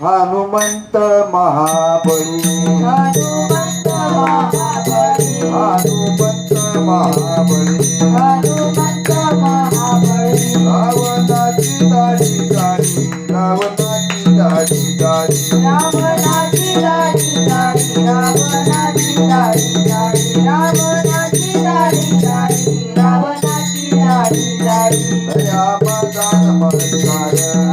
हनुमंत महाबळी। हनुमंत महाबळी। हनुमंत महाबळी। रावणाची दाढी दाढी रावणाची दाढी दाढी। रावणाची दाढी दाढी रावणाची दाढी दाढी रावणाची दाढी दाढी रावणाची दाढी दाढी।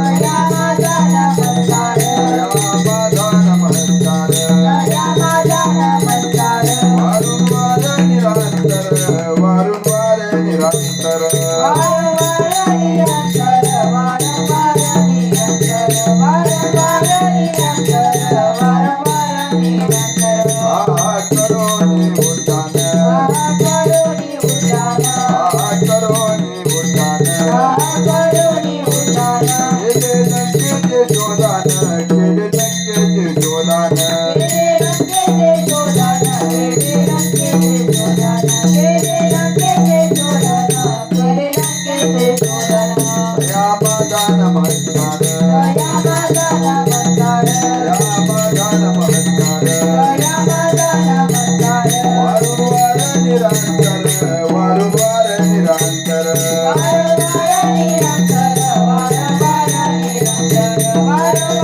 Hallelujah.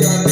Gracias.